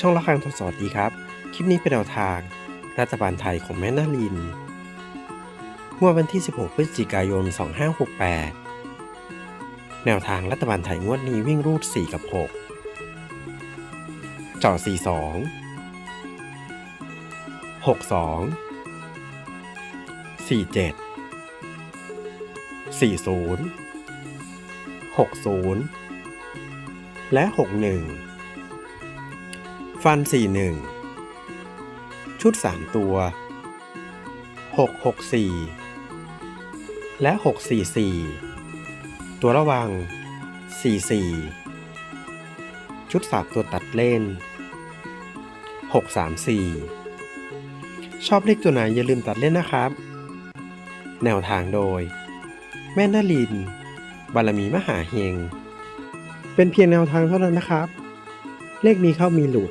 ช่องละครังทดสอบดีครับ คลิปนี้เป็นแนวทาง รัฐบาลไทยของแม่นาลินงวดวันที่ 16 พฤศจิกายน 2568 แนวทางรัฐบาลไทยงวดนี้วิ่งรูด 4 กับ 6 จ่อ 42 62 47 40 60 และ 61 ฟัน 41 ชุด 3 ตัว 664 และ 644 ตัวระวัง 44 ชุด 3 ตัวตัดเล่น 634 ชอบเลขตัวไหนอย่าลืมตัดเล่นนะครับ แนวทางโดย แม่นาลิน บารมีมหาเฮง เป็นเพียงแนวทางเท่านั้นนะครับเลขมีเข้ามีหลุด